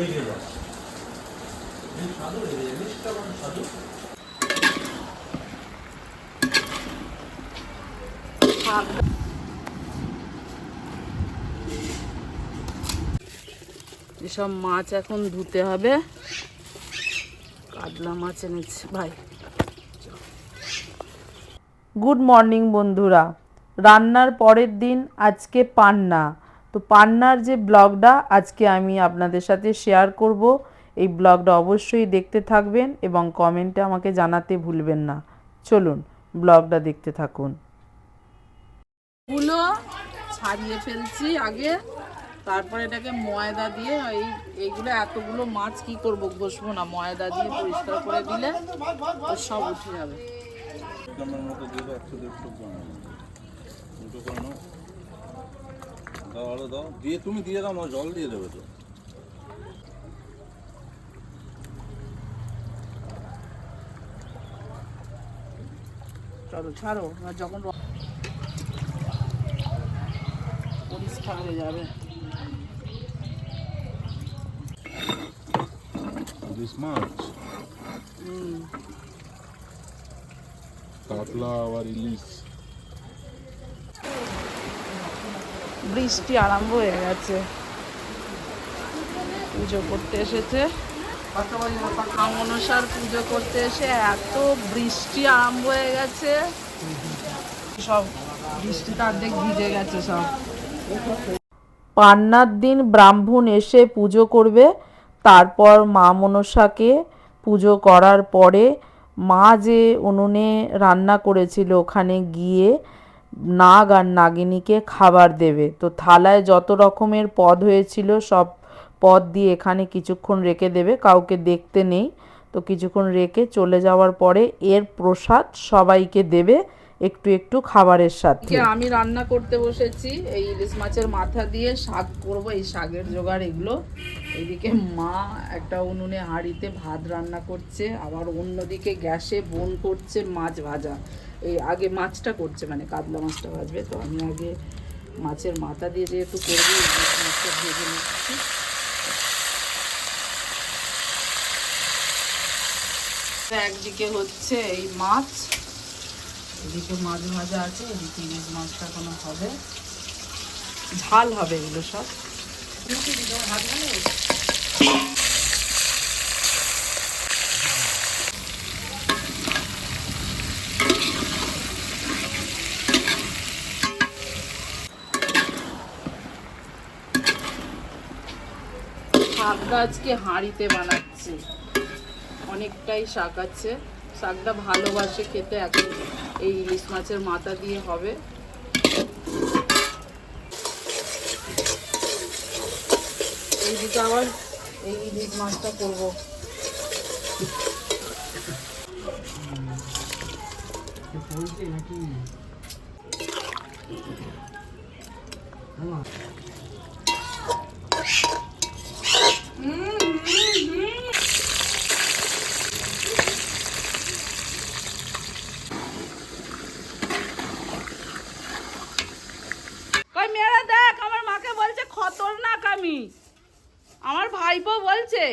সাধু মানে সাধু এসব মাছ এখন ধুতে হবে। কাতলা মাছ এনেছি, ভাই। গুড মর্নিং বন্ধুরা। রান্নার পরের দিন আজকে পান্না। তো পান্নার যে ব্লগটা আজকে আমি আপনাদের সাথে শেয়ার করব এই ব্লগটা অবশ্যই দেখতে থাকবেন এবং কমেন্টে আমাকে জানাতে ভুলবেন না। চলুন ব্লগটা দেখতে থাকুন। গুলো ছাড়িয়ে ফেলছি আগে তারপরে এটাকে ময়দা দিয়ে এই এইগুলো এতগুলো মাছ কি করব বসবো না ময়দা দিয়ে পরিষ্কার করে দিলে সব উঠে যাবে। দাও আরও দাও। দিয়ে তুমি দিয়ে দাও জল দিয়ে দেবে তো। চলো ছাড়ো যখন পরিষ্কার হয়ে যাবে। দিস মাছ কাতলা আবার ইলিশ। বৃষ্টি আরম্ভ হয়ে গেছে। পুজো করতে এসেছে। মনসার পুজো করতে এসে এত বৃষ্টি আরম্ভ হয়ে গেছে। সব বৃষ্টিতে অর্ধেক ভিজে গেছে সব। পান্নার দিন ব্রাহ্মণ এসে পুজো করবে। তারপর মা মনসাকে পুজো করার পরে মা যে উনুনে রান্না করেছিল ওখানে গিয়ে নাগ আর নাগিনীকে খাবার দেবে। তো থালায় যত রকমের পদ হয়েছিল, সব পদ দিয়ে এখানে কিছুক্ষণ রেখে দেবে। কাউকে দেখতে নেই। তো কিছুক্ষণ রেখে চলে যাওয়ার পরে এর প্রসাদ সবাইকে দেবে। একটু একটু খাবারের সাথে। আমি রান্না করতে বসেছি, এই ইলিশ মাছের মাথা দিয়ে শাক করব, এই শাকের জোগাড় এগুলো। এদিকে মা একটা উনুনে হাঁড়িতে ভাত রান্না করছে, আবার অন্যদিকে গ্যাসে বোন করছে মাছ ভাজা। এই আগে মাছটা করছে মানে কাতলা মাছটা ভাজবে, তো আমি আগে মাছের মাথা দিয়ে যেহেতু করব মাছটা ভেজে নিচ্ছি। একদিকে হচ্ছে এই মাছ এদিকে মাছ ভাজা আছে, এদিকে ইলিশ মাছটা কোনো হবে। ঝাল হবে এগুলো সব? শাক গাছকে হাঁড়িতে বানাচ্ছে। অনেকটাই শাক আছে। শাকটা ভালোবাসে খেতে এখন এই ইলিশ মাছের মাথা দিয়ে হবে। এই এইদিকে আবার এই ইলিশ মাছটা করব। কই মেয়েরা দেখ আমার মাকে বলছে খতরনাক আমি। আমার ভাইপো বলছে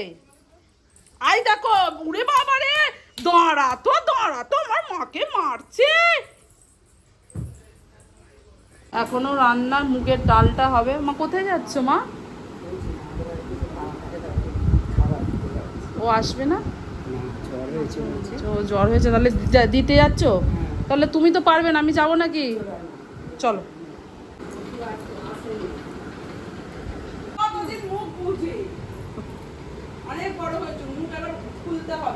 আই দেখো উড়ে বাবা রে দাঁড়া তো দাঁড়া তো আমার মাকে মারছে। এখনও রান্নার মুগের ডালটা হবে। মা কোথায় যাচ্ছ মা? ও আসবে না? ও জ্বর হয়েছে তাহলে দিতে যাচ্ছ? তাহলে তুমি তো পারবে না আমি যাব নাকি? চলো। রান্না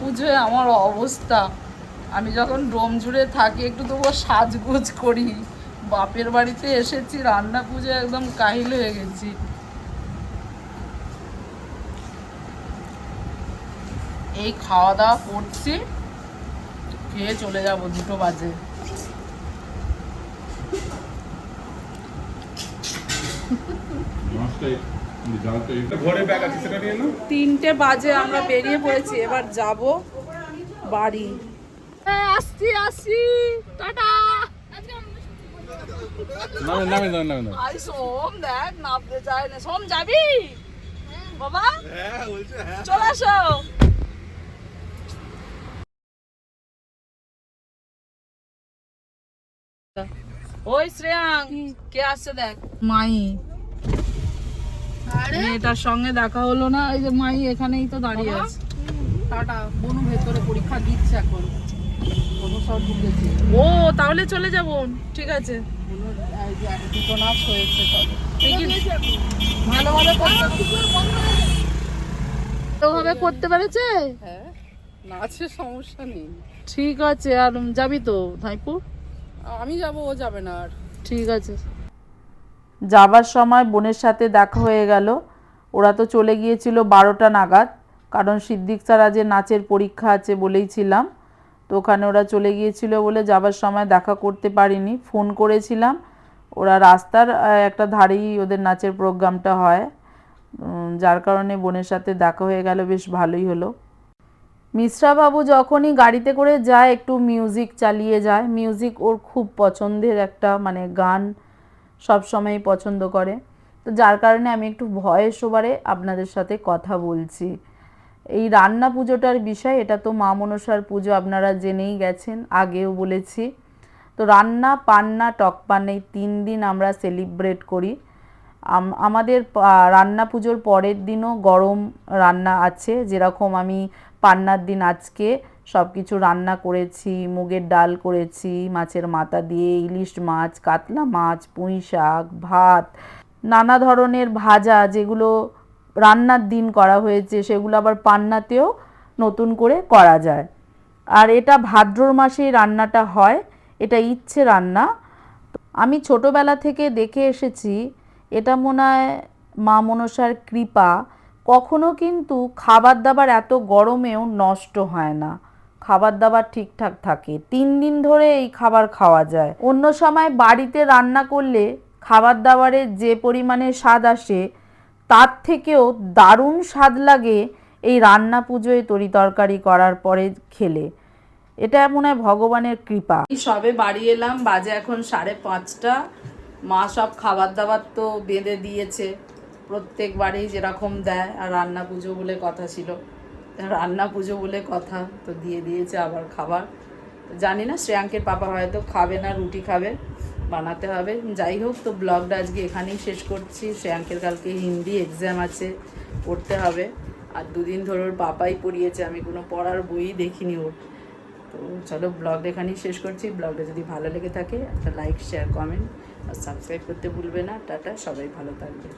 পুজোয় আমার অবস্থা। আমি যখন ডোম জুড়ে থাকি, একটু তবুও সাজগোজ করি। বাপের বাড়িতে এসেছি, রান্না পুজো একদম কাহিল হয়ে গেছি। এই খাওয়া দাওয়া করছি। খেয়ে চলে যাব দুটো বাজে। মাছটা জালটা ঘরে ব্যাগ আছে সেটা নিয়ে নাও। তিনটে বাজে আমরা বেরিয়ে পড়েছি এবার যাব বাড়ি। হ্যাঁ আসছি আসছি। টাটা। আই সোম দেখ চায় না। সোম যাবি? বাবা? হ্যাঁ বলছে হ্যাঁ। চলে আসো। ওই শ্রেয়াং কে? আসছে দেখ? মাই। মেয়েটার সঙ্গে দেখা হলো না এই যে মাই এখানেই তো দাঁড়িয়ে আছে। টাটা বনু ভেতরে পরীক্ষা দিচ্ছে এখন। ও তাহলে চলে যাব ঠিক আছে। দুটো নাচ হয়েছে ভালোভাবে করতে ভালোভাবে করতে পেরেছে? হ্যাঁ। নাচের সমস্যা নেই। ঠিক আছে আর যাবি তো ভাইপু? আমি যাব ও যাবে না আর। ঠিক আছে। যাবার সময় বোনের সাথে দেখা হয়ে গেল। ওরা তো চলে গিয়েছিল বারোটা নাগাদ কারণ সিদ্দিক স্যার আজকে নাচের পরীক্ষা আছে বলেই ছিলাম। তো ওখানে ওরা চলে গিয়েছিল বলে যাবার সময় দেখা করতে পারিনি। ফোন করেছিলাম ওরা রাস্তার একটা ধারেই ওদের নাচের প্রোগ্রামটা হয়। যার কারণে বোনের সাথে দেখা হয়ে গেল বেশ ভালোই হলো। মিশ্রাবাবু যখনই গাড়িতে করে যায়, একটু মিউজিক চালিয়ে যায়। মিউজিক ওর খুব পছন্দের একটা মানে গান সব সময় পছন্দ করে। তো যার কারণে আমি একটু ভয়েস ওভারে আপনাদের সাথে কথা বলছি। এই রান্না পুজোটার বিষয়, এটা তো মা মনসার পুজো, আপনারা জেনেই গেছেন, আগেও বলেছি। তো রান্না, পান্না টকপান এই তিন দিন আমরা সেলিব্রেট করি। আমাদের রান্না পুজোর পরের দিনও গরম রান্না আছে। যেরকম আমি পান্নার দিন আজকে সব কিছু রান্না করেছি, মুগের ডাল করেছি, মাছের মাথা দিয়ে, ইলিশ মাছ, কাতলা মাছ, পুঁই শাক, ভাত, নানা ধরনের ভাজা যেগুলো রান্নার দিন করা হয়েছে সেগুলো আবার পান্নাতেও নতুন করে করা যায়। আর এটা ভাদ্রর মাসেই রান্নাটা হয়, এটা ইচ্ছে রান্না। আমি ছোটোবেলা থেকে দেখে এসেছি, এটা মনে হয় মা মনসার কৃপা। কখনো কিন্তু খাবার দাবার এত গরমেও নষ্ট হয় না। খাবার দাবার ঠিকঠাক থাকে। তিন দিন ধরে এই খাবার খাওয়া যায়। অন্য সময় বাড়িতে রান্না করলে খাবার দাবারের যে পরিমাণে স্বাদ আসে, তার থেকেও দারুণ স্বাদ লাগে এই রান্না পুজোয় তরি তরকারি করার পরে খেলে। এটা মনে হয় ভগবানের কৃপা। সবে বাড়ি এলাম, বাজে এখন সাড়ে পাঁচটা। মা সব খাবার দাবার তো বেঁধে দিয়েছে। প্রত্যেকবারেই যেরকম দেয়, আর রান্না পুজো বলে কথা ছিল। রান্না পুজো বলে কথা, তো দিয়ে দিয়েছে আবার খাবার। জানি না, শ্রেয়াঙ্কের পাপা হয়তো খাবে না, রুটি খাবে, বানাতে হবে। যাই হোক, তো ব্লগটা আজকে এখানেই শেষ করছি। শ্রেয়াঙ্কের কালকে হিন্দি এক্সাম আছে, পড়তে হবে। আর দুদিন ধরে ওর পাপাই পড়িয়েছে, আমি কোনো পড়ার বইই দেখিনি ওর। তো চলো, ব্লগটা এখানেই শেষ করছি। ব্লগটা যদি ভালো লেগে থাকে, একটা লাইক শেয়ার কমেন্ট আর সাবস্ক্রাইব করতে ভুলবে না। টাটা, সবাই ভালো থাকবে।